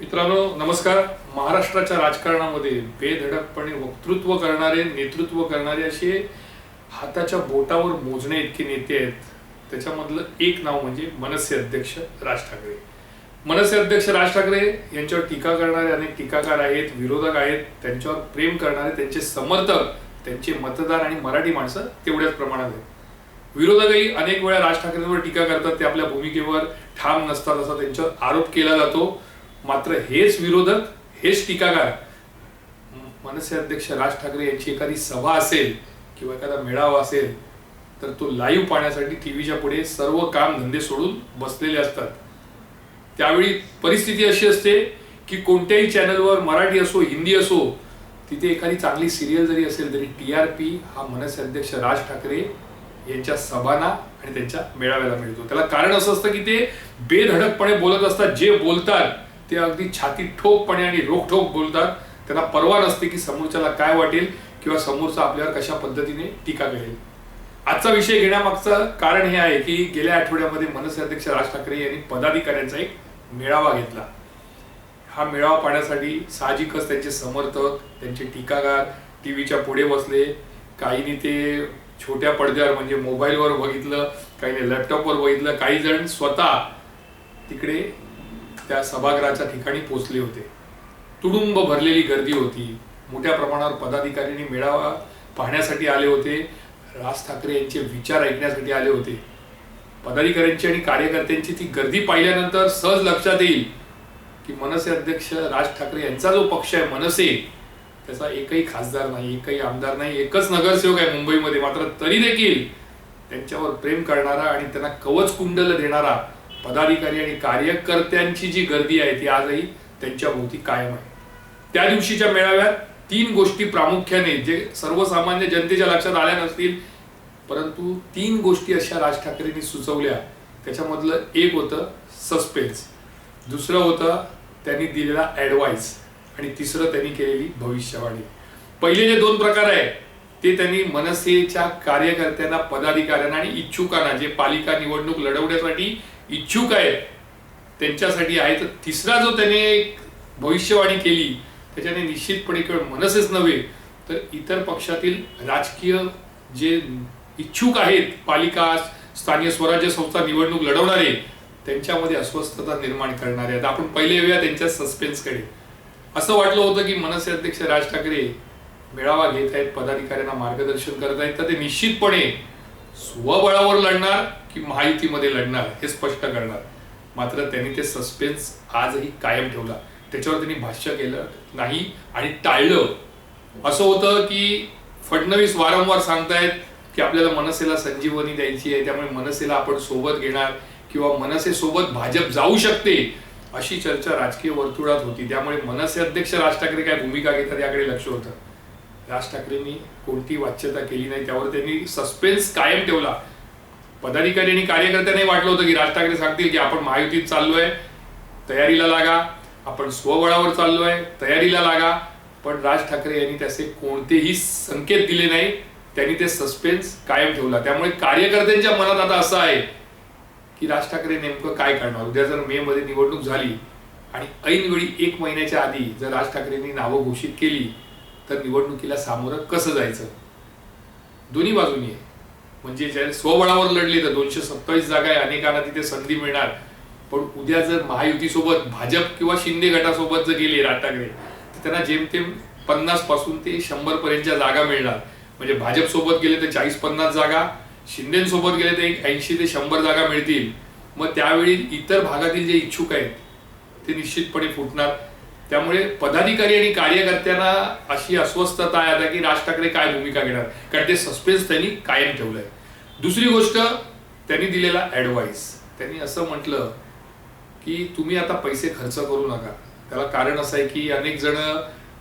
मित्रांनो नमस्कार. महाराष्ट्राच्या राजकारणामध्ये बेधडकपणे वक्तृत्व करणारे नेतृत्व करणारे असे हाताच्या बोटावर मोजणे इतके नेते आहेत. त्याच्यामधलं एक नाव म्हणजे मनसे अध्यक्ष राज ठाकरे. मनसे अध्यक्ष राज ठाकरे यांच्यावर टीका करणारे अनेक टीकाकार आहेत विरोधक आहेत. त्यांच्यावर प्रेम करणारे त्यांचे समर्थक त्यांचे मतदार आणि मराठी माणसं तेवढ्याच प्रमाणात आहेत. विरोधकही अनेक वेळा राज ठाकरेंवर टीका करतात. ते आपल्या भूमिकेवर ठाम नसतात असा त्यांच्यावर आरोप केला जातो. मात्र हेच विरोधक हेच टीकाकार मनसे अध्यक्ष राज ठाकरे यांची एखादी सभा असेल किंवा एखादा मेळावा असेल तर तो लाईव्ह पाहण्यासाठी टीव्हीच्या पुढे सर्व काम धंदे सोडून बसलेले असतात. त्यावेळी परिस्थिती अशी असते की कोणत्याही चॅनलवर मराठी असो हिंदी असो तिथे एखादी चांगली सिरियल जरी असेल तरी टी आर पी हा मनसे अध्यक्ष राज ठाकरे यांच्या सभांना आणि त्यांच्या मेळाव्याला मिळतो. त्याला कारण असं असतं की ते बेधडकपणे बोलत असतात जे बोलतात ते अगदी छाती ठोकपणे आणि रोखठोक बोलतात. त्यांना परवा नसते की समोरच्याला काय वाटेल किंवा समोरचा आपल्यावर कशा पद्धतीने टीका करेल. आजचा विषय घेण्यामागचं कारण हे आहे की गेल्या आठवड्यामध्ये मनसे अध्यक्ष राज ठाकरे यांनी पदाधिकाऱ्यांचा एक मेळावा घेतला. हा मेळावा पाहण्यासाठी साहजिकच त्यांचे समर्थक त्यांचे टीकाकार टीव्हीच्या पुढे बसले. काहींनी ते छोट्या पडद्यावर म्हणजे मोबाईलवर बघितलं काहीने लॅपटॉपवर बघितलं काही जण स्वतः तिकडे त्या सभागृहाच्या ठिकाणी पोहोचले होते. तुडुंब भरलेली गर्दी होती. मोठ्या प्रमाणावर पदाधिकाऱ्यांनी मेळावा पाहण्यासाठी आले होते. राज ठाकरे यांचे विचार ऐकण्यासाठी आले होते. पदाधिकाऱ्यांची आणि कार्यकर्त्यांची ती गर्दी पाहिल्यानंतर सहज लक्षात येईल की मनसे अध्यक्ष राज ठाकरे यांचा जो पक्ष आहे मनसे त्याचा एकही खासदार नाही एकही आमदार नाही एकच नगरसेवक आहे मुंबईमध्ये. मात्र तरी देखील त्यांच्यावर प्रेम करणारा आणि त्यांना कवच कुंडल देणारा पदाधिकारी आणि कार्यकर्त्यांची जी गर्दी आहे ती आजही त्यांच्या भोवती कायम आहे. त्या दिवशीच्या मेळाव्यात तीन गोष्टी प्रामुख्याने जे सर्वसामान्य जनतेच्या लक्षात आल्या नसतील परंतु तीन गोष्टी अशा राज ठाकरेंनी सुचवल्या. त्याच्यामधलं एक होतं सस्पेन्स दुसरं होतं त्यांनी दिलेला ॲडवाईस आणि तिसरं त्यांनी केलेली भविष्यवाणी. पहिले जे दोन प्रकार आहे ते त्यांनी मनसेच्या कार्यकर्त्यांना पदाधिकाऱ्यांना आणि इच्छुकांना जे पालिका निवडणूक लढवण्यासाठी इच्छुक आहेत. त्यांच्यासाठी आहे तर तिसरा जो त्याने एक भविष्यवाणी केली त्याच्याने निश्चितपणे केवळ मनसेच नव्हे तर इतर पक्षातील राजकीय जे इच्छुक आहेत पालिका स्थानीय स्वराज्य संस्था निवडणूक लढवणारे त्यांच्यामध्ये अस्वस्थता निर्माण करणारे आहेत. आपण पहिले येऊया त्यांच्या सस्पेन्सकडे असं वाटलं होतं की मनसे अध्यक्ष राज ठाकरे मेळावा घेत आहेत पदाधिकाऱ्यांना मार्गदर्शन करत आहेत तर ते निश्चितपणे स्वबळावर लढणार की महायुतीमध्ये लढणार हे स्पष्ट करणार. मात्र त्यांनी ते सस्पेन्स आजही कायम ठेवला. त्याच्यावर त्यांनी भाष्य केलं नाही आणि टाळलं. असं होतं की फडणवीस वारंवार सांगतायत की आपल्याला मनसेला संजीवनी द्यायची आहे त्यामुळे मनसेला आपण सोबत घेणार किंवा मनसे सोबत भाजप जाऊ शकते अशी चर्चा राजकीय वर्तुळात होती. त्यामुळे मनसे अध्यक्ष राज ठाकरे काय भूमिका घेतात याकडे लक्ष होतं. राज ठाकरेंनी कोणती वाच्यता केली नाही त्यावर त्यांनी सस्पेन्स कायम ठेवला. पदाधिकारी आणि कार्यकर्त्यांनी वाटलं होतं की राज ठाकरे सांगतील की आपण महायुतीत चाललोय तयारीला लागा. आपण स्वबळावर चाललोय तयारीला लागा. पण राज ठाकरे यांनी त्याचे कोणतेही संकेत दिले नाही. त्यांनी ते सस्पेन्स कायम ठेवला. त्यामुळे कार्यकर्त्यांच्या मनात आता असं आहे की राज ठाकरे नेमकं काय करणार? उद्या जर मे मध्ये निवडणूक झाली आणि ऐनवेळी एक महिन्याच्या आधी जर राज ठाकरेंनी नावं घोषित केली तर निवडणुकीला सामोरं कसं जायचं? दोन्ही बाजूनी आहे. म्हणजे ज्या स्वबळावर लढले तर दोनशे सत्तावीस जागा आहे अनेकांना तिथे संधी मिळणार. पण उद्या जर महायुतीसोबत भाजप किंवा शिंदे गटासोबत जर गेले राज तर त्यांना जेमतेम पन्नासपासून ते शंभर पर्यंतच्या जागा मिळणार. म्हणजे भाजप सोबत गेले तर चाळीस पन्नास जागा शिंदेसोबत गेले तर एक ऐंशी ते शंभर जागा मिळतील. मग त्यावेळी इतर भागातील जे इच्छुक आहेत ते निश्चितपणे फुटणार. त्यामुळे पदाधिकारी आणि कार्यकर्त्यांना अशी अस्वस्थता आहे आता की राज ठाकरे काय भूमिका घेणार? कारण ते सस्पेन्स त्यांनी कायम ठेवलंय. दुसरी गोष्ट त्यांनी दिलेला ॲडवाईस त्यांनी असं म्हटलं की तुम्ही आता पैसे खर्च करू नका. त्याला कारण असं आहे की अनेक जण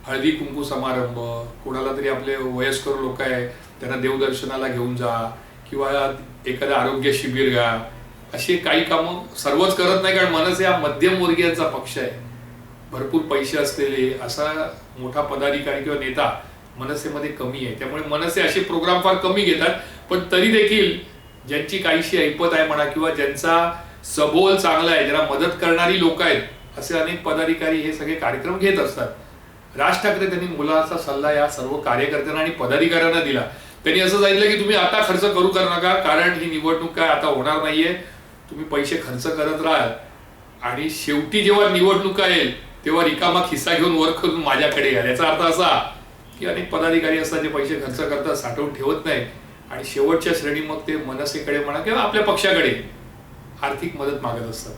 हळदी कुंकू समारंभ कोणाला तरी आपले वयस्कर लोक आहे त्यांना देवदर्शनाला घेऊन जा किंवा एखादं आरोग्य शिबिर घ्या. असे काही कामं सर्वच करत नाही कारण मनसे हा मध्यमवर्गीयांचा पक्ष आहे. भरपूर पैसे असलेले असा मोठा पदाधिकारी किंवा नेता मनसेमध्ये कमी आहे. त्यामुळे मनसे असे प्रोग्राम फार कमी घेतात पण तरी देखील ज्यांची काहीशी ऐपत आहे म्हणा किंवा ज्यांचा सबोल चांगला आहे ज्यांना मदत करणारी लोक आहेत असे अनेक पदाधिकारी हे सगळे कार्यक्रम घेत असतात. राज ठाकरे त्यांनी मुलाचा सल्ला या सर्व कार्यकर्त्यांना आणि पदाधिकाऱ्यांना दिला. त्यांनी असं सांगितलं की तुम्ही आता खर्च करू कर नका कारण ही निवडणूक काय आता होणार नाहीये. तुम्ही पैसे खर्च करत राहाल. आणि शेवटी जेव्हा निवडणुका येईल तेव्हा रिकामा खिस्सा घेऊन वर करून माझ्याकडे याचा अर्थ असा की अनेक पदाधिकारी असतात जे पैसे खर्च करतात साठवून ठेवत नाही आणि शेवटच्या श्रेणी मग ते मनसेकडे म्हणा किंवा आपल्या पक्षाकडे आर्थिक मदत मागत असतात.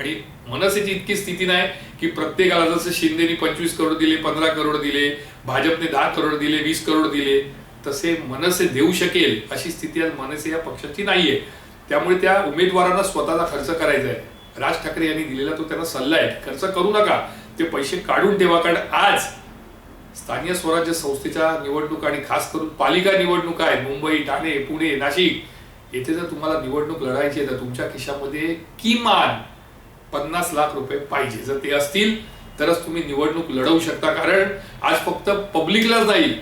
आणि मनसेची इतकी स्थिती नाही की प्रत्येकाला जसं शिंदेनी पंचवीस करोड दिले पंधरा करोड दिले भाजपने दहा करोड दिले वीस करोड दिले तसे मनसे देऊ शकेल अशी स्थिती आज मनसे या पक्षाची नाहीये. त्यामुळे त्या उमेदवारांना स्वतःचा खर्च करायचा आहे. राज ठाकरे यांनी दिलेला तो त्यांना सल्ला आहे. खर्च करू नका. ते पैसे काढून ठेवा. कारण आज स्थानीय स्वराज्य संस्थेच्या निवडणुका आणि खास करून पालिका निवडणुका आहेत मुंबई ठाणे पुणे नाशिक. येथे जर तुम्हाला निवडणूक लढायची आहे तर तुमच्या खिशामध्ये किमान पन्नास लाख रुपये पाहिजे. जर ते असतील तरच तुम्ही निवडणूक लढवू शकता. कारण आज फक्त पब्लिकलाच नाही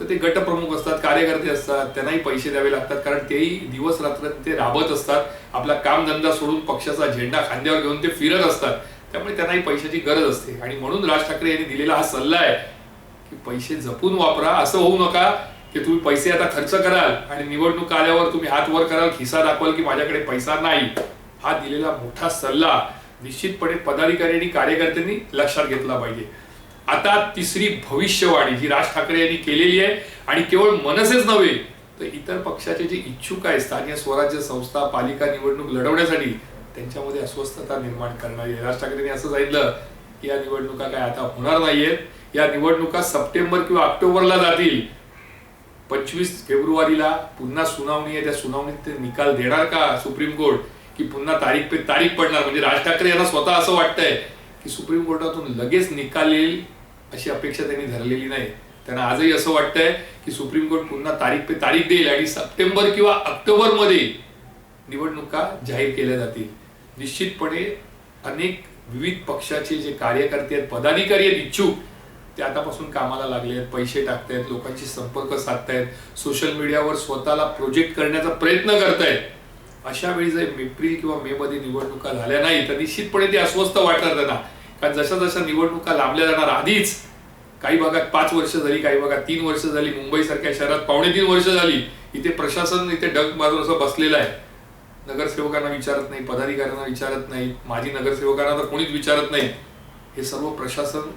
तर ते गटप्रमुख असतात कार्यकर्ते असतात त्यांनाही पैसे द्यावे लागतात कारण तेही दिवस रात्र ते राबत असतात. आपला कामधंदा सोडून पक्षाचा झेंडा खांद्यावर घेऊन ते फिरत असतात. त्यामुळे त्यांनाही पैशाची गरज असते. आणि म्हणून राज ठाकरे यांनी दिलेला हा सल्ला आहे की पैसे जपून वापरा असं होऊ नका की तुम्ही पैसे आता खर्च कराल आणि निवडणूक आल्यावर तुम्ही हात वर कराल खिसा दाखवाल की माझ्याकडे पैसा नाही. हा दिलेला मोठा सल्ला निश्चितपणे पदाधिकारी आणि कार्यकर्त्यांनी लक्षात घेतला पाहिजे. आता तिसरी भविष्यवाणी जी राज ठाकरे यांनी केलेली आहे आणि केवळ मनसेच नव्हे तर इतर पक्षाचे जे इच्छुक आहे स्थानीय स्वराज्य संस्था पालिका निवडणूक लढवण्यासाठी त्यांच्यामध्ये अस्वस्थता निर्माण करणारी आहे. राज ठाकरेंनी असं सांगितलं या निवडणुका काय आता होणार नाहीयेत. या निवडणुका सप्टेंबर किंवा ऑक्टोबरला जातील. पंचवीस फेब्रुवारीला पुन्हा सुनावणी आहे. त्या सुनावणीत ते निकाल देणार का सुप्रीम कोर्ट? की पुन्हा तारीख पे तारीख पडणार? म्हणजे राज ठाकरे यांना स्वतः असं वाटतंय की सुप्रीम कोर्टातून लगेच निकाल येईल अशी अपेक्षा त्यांनी धरलेली नाही. त्यांना आजही असं वाटतंय की सुप्रीम कोर्ट पुन्हा तारीख पे तारीख देईल आणि सप्टेंबर किंवा ऑक्टोबरमध्ये निवडणुका जाहीर केल्या जातील. निश्चितपणे अनेक विविध पक्षाचे जे कार्यकर्ते आहेत पदाधिकारी आहेत इच्छुक ते आतापासून कामाला लागले आहेत पैसे टाकतायत लोकांशी संपर्क साधतायत सोशल मीडियावर स्वतःला प्रोजेक्ट करण्याचा प्रयत्न करतायत. अशा वेळी जर एप्रिल किंवा मे मध्ये निवडणुका झाल्या नाही तर निश्चितपणे ते अस्वस्थ वाटणार त्यांना. कारण जशा जशा निवडणुका लांबल्या जाणार आधीच काही भागात पाच वर्ष झाली काही भागात तीन वर्ष झाली मुंबई सारख्या शहरात पावणे तीन वर्ष झाली इथे प्रशासन इथे डग मारून असं बसलेलं आहे. नगरसेवकांना विचारत नाही पदाधिकाऱ्यांना विचारत नाही माजी नगरसेवकांना तर कोणीच विचारत नाही. हे सर्व प्रशासन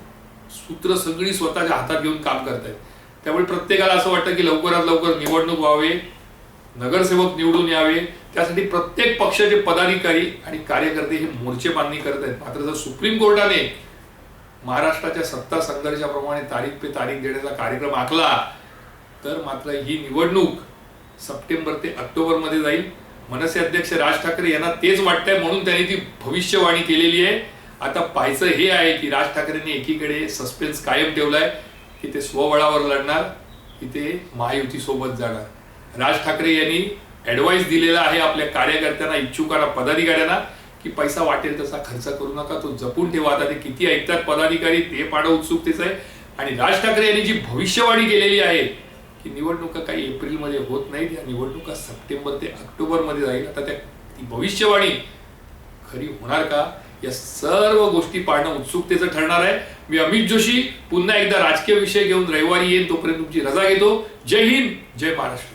सूत्र सगळी स्वतःच्या हातात घेऊन काम करत आहेत त्यामुळे प्रत्येकाला असं वाटतं की लवकरात लवकर निवडणूक व्हावे नगरसेवक निवडून यावे. त्यासाठी प्रत्येक पक्षाचे पदाधिकारी आणि कार्यकर्ते हे मोर्चे बांधणी करत आहेत मात्र जर सुप्रीम कोर्टाने महाराष्ट्राच्या सत्ता संघर्षाप्रमाणे तारीख पे तारीख देण्याचा कार्यक्रम आखला तर मात्र ही निवडणूक सप्टेंबर ते ऑक्टोबरमध्ये जाईल. मनसे अध्यक्ष राज ठाकरे यांना तेच वाटतंय म्हणून त्यांनी ती भविष्यवाणी केलेली आहे. आता पाहायचं हे आहे की राज ठाकरेंनी एकीकडे सस्पेन्स कायम ठेवलाय की ते स्वबळावर लढणार की ते महायुतीसोबत जाणार. राज ठाकरे यांनी ॲडवाईस दिलेला आहे आपल्या कार्यकर्त्यांना इच्छुकांना पदाधिकाऱ्यांना की पैसा वाटेल तसा खर्च करू नका तो जपून ठेवा. आता ते किती ऐकतात पदाधिकारी ते पाहणं उत्सुकतेचं आहे. आणि राज ठाकरे यांनी जी भविष्यवाणी केलेली आहे की निवडणुका काही एप्रिलमध्ये होत नाहीत. या निवडणुका सप्टेंबर ते ऑक्टोबरमध्ये जाईल. आता त्या ती भविष्यवाणी खरी होणार का? या सर्व गोष्टी पाहणं उत्सुकतेचं ठरणार आहे. मी अमित जोशी पुन्हा एकदा राजकीय विषय घेऊन रविवारी येईन तोपर्यंत तुमची रजा घेतो. जय हिंद जय महाराष्ट्र.